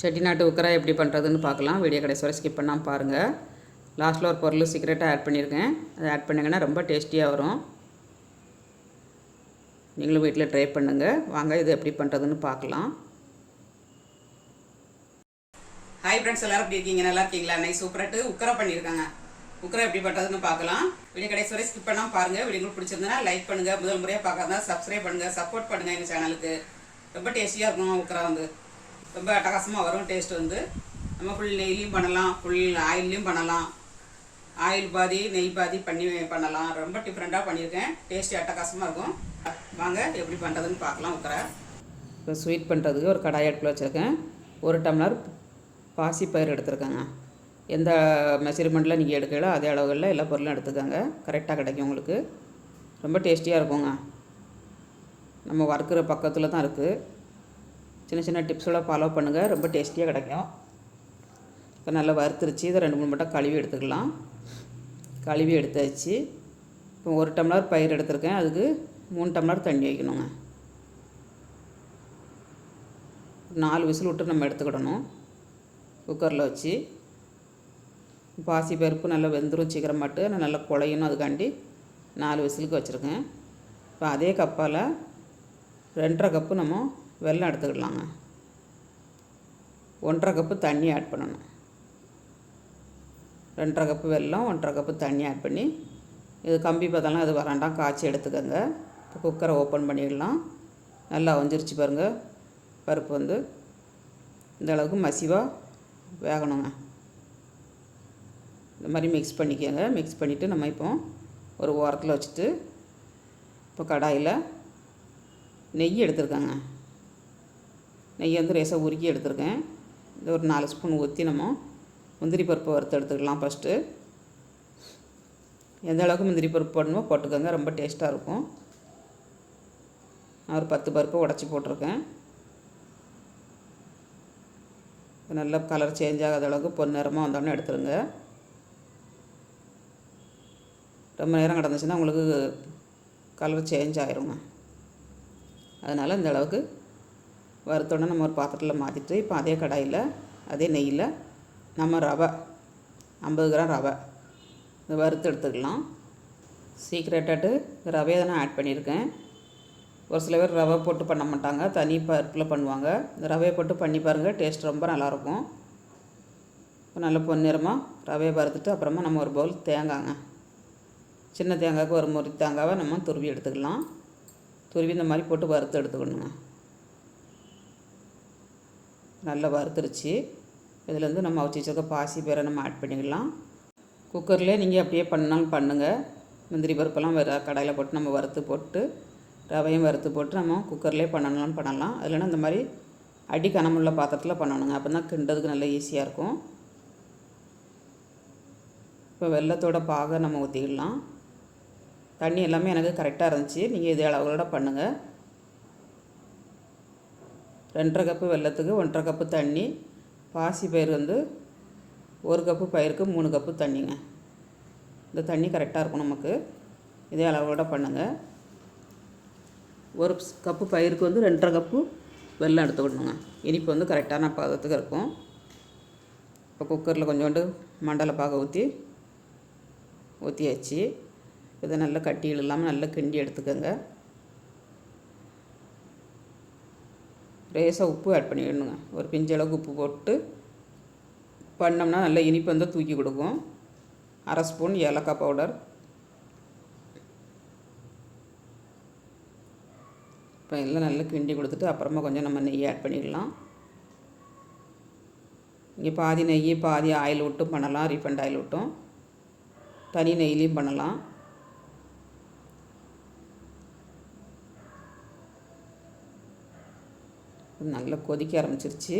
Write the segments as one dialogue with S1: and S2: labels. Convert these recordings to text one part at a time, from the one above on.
S1: செட்டிநாட்டு உக்கரா எப்படி பண்ணுறதுன்னு பார்க்கலாம் வீடியோ கடைசி வரை ஸ்கிப் பண்ணாமல் பாருங்கள் லாஸ்ட்டில் ஒரு பொருள் சீக்கிரட்டாக ஆட் பண்ணியிருக்கேன் அதை ஆட் பண்ணிங்கன்னா ரொம்ப டேஸ்டியாக வரும் நீங்களும் வீட்டில் ட்ரை பண்ணுங்கள் வாங்க இது எப்படி பண்ணுறதுன்னு பார்க்கலாம் ஹாய் ஃப்ரெண்ட்ஸ் எல்லோரும் எப்படி இருக்கீங்க நல்லா இருக்கீங்களா நைஸ் சூப்பராட்டு உக்கரை பண்ணியிருக்காங்க உக்கரை எப்படி பண்ணுறதுன்னு பார்க்கலாம் வீடியோ கடைசி வரை ஸ்கிப் பண்ணாமல் பாருங்கள் வீடியோ பிடிச்சிருந்தனா லைக் பண்ணுங்கள் முதல் முறையாக பார்க்காதான் சப்ஸ்கிரைப் பண்ணுங்கள் சப்போர்ட் பண்ணுங்கள் எங்கள் சேனலுக்கு ரொம்ப டேஸ்டியாக இருக்கும் உக்கரை வந்து ரொம்ப அட்டகாசமாக வரும் டேஸ்ட் வந்து நம்ம ஃபுல் நெய்லையும் பண்ணலாம் ஃபுல் ஆயில்லையும் பண்ணலாம் ஆயில் பாதி நெய் பாதி பண்ணி பண்ணலாம் ரொம்ப டிஃப்ரெண்ட்டாக பண்ணியிருக்கேன் டேஸ்ட்டு அட்டகாசமாக இருக்கும் வாங்க எப்படி பண்ணுறதுன்னு பார்க்கலாம் உட்கார இப்போ ஸ்வீட் பண்ணுறதுக்கு ஒரு கடாய் அடுப்பில் வச்சுருக்கேன் ஒரு டம்ளர் பாசி பயிர் எடுத்துருக்கேங்க எந்த மெஷர்மெண்ட்டில் நீங்கள் எடுக்கல அதே அளவுகளில் எல்லா பொருளும் எடுத்துக்கோங்க கரெக்டாக கிடைக்கும் உங்களுக்கு ரொம்ப டேஸ்டியாக இருக்குங்க நம்ம வறுக்கிற பக்கத்தில் தான் இருக்குது சின்ன சின்ன டிப்ஸ்லாம் ஃபாலோ பண்ணுங்கள் ரொம்ப டேஸ்டியாக கிடைக்கும் இப்போ நல்லா வறுத்துருச்சு இதை ரெண்டு மூணு மட்டும் கழுவி எடுத்துக்கலாம் கழுவி எடுத்தாச்சு இப்போ ஒரு டம்ளர் பயிர் எடுத்துருக்கேன் அதுக்கு மூணு டம்ளர் தண்ணி வைக்கணுங்க நாலு விசில் விட்டு நம்ம எடுத்துக்கிடணும் குக்கரில் வச்சு பாசி பருப்பு நல்லா வெந்துடும் சீக்கிரம் சீக்கிரமாட்டு நல்லா குழையணும் அதுக்காண்டி நாலு விசிலுக்கு வச்சுருக்கேன் இப்போ அதே கப்பால் ரெண்டரை கப்பு நம்ம வெல்லம் எடுத்துக்கிடலாங்க ஒன்றரை கப்பு தண்ணி ஆட் பண்ணணும் ரெண்டரை கப்பு வெல்லம் ஒன்றரை கப்பு தண்ணி ஆட் பண்ணி இது கம்பி பார்த்தாலும் அது வராண்டாம் காய்ச்சி எடுத்துக்கோங்க இப்போ குக்கரை ஓப்பன் பண்ணிடலாம் நல்லா வஞ்சிருச்சு பாருங்கள் பருப்பு வந்து இந்த அளவுக்கு மசிவாக வேகணுங்க இந்த மாதிரி மிக்ஸ் பண்ணிக்கோங்க மிக்ஸ் பண்ணிவிட்டு நம்ம இப்போ ஒரு ஓரத்தில் வச்சுட்டு இப்போ கடாயில் நெய் எடுத்துருக்கோங்க நெய்யை வந்து ரேசாக உருக்கி எடுத்திருக்கேன் இந்த ஒரு நாலு ஸ்பூன் ஊற்றி நம்ம முந்திரி பருப்பு வறுத்து எடுத்துக்கலாம் ஃபஸ்ட்டு எந்த அளவுக்கு முந்திரி பருப்பு போடணுமோ போட்டுக்கோங்க ரொம்ப டேஸ்ட்டாக இருக்கும் நான் ஒரு பத்து பருப்பு உடச்சி போட்டிருக்கேன் நல்ல கலர் சேஞ்ச் ஆகாத அளவுக்கு பொன்னிறமாக வந்தோடனே எடுத்துருங்க ரொம்ப நேரம் கிடந்துச்சுன்னா உங்களுக்கு கலர் சேஞ்ச் ஆயிருங்க அதனால் இந்த அளவுக்கு வறுத்தோடனே நம்ம ஒரு பாத்திரத்தில் மாற்றிட்டு இப்போ அதே கடாயில் அதே நெய்யில் நம்ம ரவை ஐம்பது கிராம் ரவை இந்த வறுத்து எடுத்துக்கலாம் சீக்ரெட்டாட்டு ரவையை தான் நான் ஆட் பண்ணியிருக்கேன் ஒரு சில பேர் ரவை போட்டு பண்ண மாட்டாங்க தனி பருப்பில் பண்ணுவாங்க இந்த ரவையை போட்டு பண்ணி பாருங்கள் டேஸ்ட் ரொம்ப நல்லாயிருக்கும் இப்போ நல்லா பொன்னிறமாக ரவையை வறுத்துட்டு அப்புறமா நம்ம ஒரு பவுல் தேங்காங்க சின்ன தேங்காய்க்கு ஒரு முறை தேங்காவை நம்ம துருவி எடுத்துக்கலாம் துருவி இந்த மாதிரி போட்டு வறுத்து எடுத்துக்கணுங்க நல்லா வறுத்துருச்சு இதுலேருந்து நம்ம வச்சு வச்சுருக்க பாசி பேரை நம்ம ஆட் பண்ணிக்கலாம் குக்கரில் நீங்கள் அப்படியே பண்ணாலும் பண்ணுங்கள் முந்திரி பருப்பெல்லாம் வேறு கடையில் போட்டு நம்ம வறுத்து போட்டு ரவையும் வறுத்து போட்டு நம்ம குக்கர்லேயே பண்ணணும்னு பண்ணலாம் இல்லைன்னா இந்த மாதிரி அடி கனமுள்ள பாத்திரத்தில் பண்ணணுங்க அப்போ தான் கிண்டதுக்கு நல்லா ஈஸியாக இருக்கும் இப்போ வெள்ளத்தோட பாகை நம்ம ஊற்றிக்கலாம் தண்ணி எல்லாமே எனக்கு கரெக்டாக இருந்துச்சு நீங்கள் இதே அளவுகளோட பண்ணுங்கள் ரெண்டரை கப்பு வெள்ளத்துக்கு ஒன்றரை கப்பு தண்ணி பாசி பயிர் வந்து ஒரு கப்பு பயிருக்கு மூணு கப்பு தண்ணிங்க இந்த தண்ணி கரெக்டாக இருக்கும் நமக்கு இதே அளவோட பண்ணுங்கள் ஒரு கப்பு பயிருக்கு வந்து ரெண்டரை கப்பு வெள்ளம் எடுத்துக்கணுங்க இனிப்பு வந்து கரெக்டான பதத்துக்கு இருக்கும் இப்போ குக்கரில் கொஞ்சோண்டு மண்டலை பாக ஊற்றி ஊற்றியாச்சு இதை நல்லா கட்டியில் இல்லாமல் நல்லா கிண்டி எடுத்துக்கோங்க லேசாக உப்பு ஆட் பண்ணிடணுங்க ஒரு பிஞ்சளவுக்கு உப்பு போட்டு பண்ணோம்னா நல்ல இனிப்பு வந்து தூக்கி கொடுக்கும் அரை ஸ்பூன் ஏலக்காய் பவுடர் இப்போ எல்லாம் நல்லா கிண்டி கொடுத்துட்டு அப்புறமா கொஞ்சம் நம்ம நெய் ஆட் பண்ணிடலாம் இங்கே பாதி நெய் பாதி ஆயில் விட்டும் பண்ணலாம் ரீஃபண்ட் ஆயில் விட்டும் தனி நெய்லேயும் பண்ணலாம் நல்லா கொதிக்க ஆரம்பிச்சிருச்சு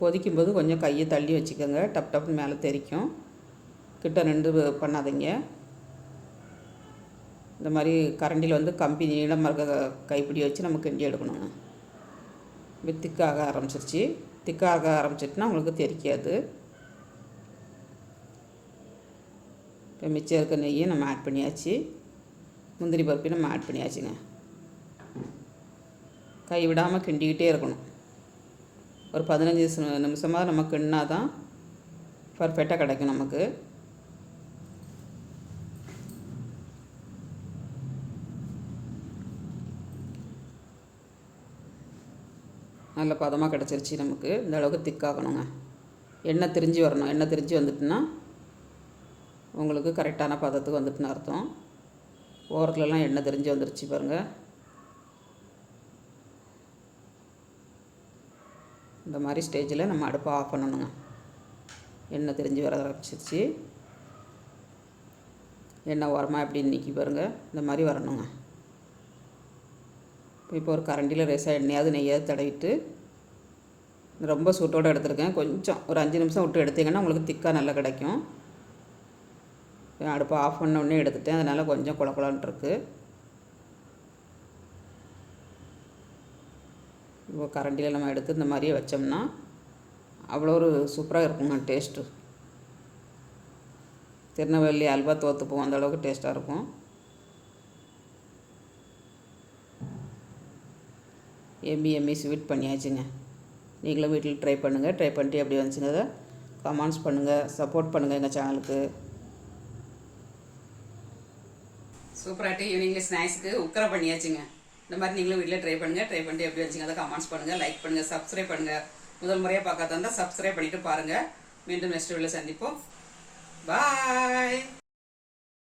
S1: கொதிக்கும்போது கொஞ்சம் கையை தள்ளி வச்சுக்கோங்க டப் டப் மேலே தெரிக்கும் கிட்ட நின்று பண்ணாதீங்க இந்த மாதிரி கரண்டியில் வந்து கம்பி நீளமாக கைப்பிடி வச்சு நம்ம கிண்டி எடுக்கணுங்க இப்போ திக்காக ஆரம்பிச்சிருச்சு திக்காக ஆரம்பிச்சிட்டுனா உங்களுக்கு தெரிக்காது இப்போ மிச்சம் இருக்க நெய்யை நம்ம ஆட் பண்ணியாச்சு முந்திரி பருப்பையும் நம்ம ஆட் பண்ணியாச்சுங்க கை விடாமல் கிண்டிக்கிட்டே இருக்கணும் ஒரு பதினஞ்சு நிமிஷமாக நமக்கு எண்ணா தான் பர்ஃபெக்டாக கிடைக்கும் நமக்கு நல்ல பதமாக கிடச்சிருச்சு நமக்கு இந்த அளவுக்கு திக்காகணுங்க எண்ணெய் திரிஞ்சு வரணும் எண்ணெய் திரிஞ்சு வந்துட்டுன்னா உங்களுக்கு கரெக்டான பதத்துக்கு வந்துட்டுன்னு அர்த்தம் ஓரத்துலலாம் எண்ணெய் தெரிஞ்சு வந்துருச்சு பாருங்கள் இந்த மாதிரி ஸ்டேஜில் நம்ம அடுப்பை ஆஃப் பண்ணணுங்க எண்ணெய் தெரிஞ்சு வர ஆரம்பிச்சிருச்சு எண்ணெய் உரமா எப்படி நிற்கி பாருங்கள் இந்த மாதிரி வரணுங்க இப்போ ஒரு கரண்டியில் ரேஸாக எண்ணெயாவது நெய்யாவது தடவிட்டு ரொம்ப சூட்டோடு எடுத்திருக்கேன் கொஞ்சம் ஒரு அஞ்சு நிமிஷம் விட்டு எடுத்தீங்கன்னா உங்களுக்கு திக்காக நல்லா கிடைக்கும் அடுப்பை ஆஃப் பண்ண உடனே எடுத்துட்டேன் அதனால் கொஞ்சம் குழக்குழன்ட்ருக்கு இப்போ கரண்டியில் நம்ம எடுத்து இந்த மாதிரியே வச்சோம்னா அவ்வளோ ஒரு சூப்பராக இருக்குங்க டேஸ்ட்டு திருநெல்வேலி அல்வா தோத்துப்போம் அந்தளவுக்கு டேஸ்ட்டாக இருக்கும் எம்மி எம்மி ஸ்வீட் பண்ணியாச்சுங்க நீங்களும் வீட்டில் ட்ரை பண்ணுங்கள் ட்ரை பண்ணிட்டு எப்படி வந்துச்சுங்க கமெண்ட்ஸ் பண்ணுங்கள் சப்போர்ட் பண்ணுங்கள் எங்கள் சேனலுக்கு சூப்பராக ஈவினிங்கில் ஸ்நாக்ஸுக்கு உக்கரை பண்ணியாச்சுங்க இந்த மாதிரி நீங்களும் வீட்டில் ட்ரை பண்ணுங்கள் ட்ரை பண்ணி எப்படி வச்சுங்க அதை கமெண்ட்ஸ் பண்ணுங்கள் லைக் பண்ணுங்கள் சப்ஸ்கிரைப் பண்ணுங்கள் முதல் முறையாக பார்க்காதான் இருந்தால் சப்ஸ்கிரைப் பண்ணிவிட்டு பாருங்கள் மீண்டும் நெக்ஸ்ட் வீடியோவில் சந்திப்போம் பாய்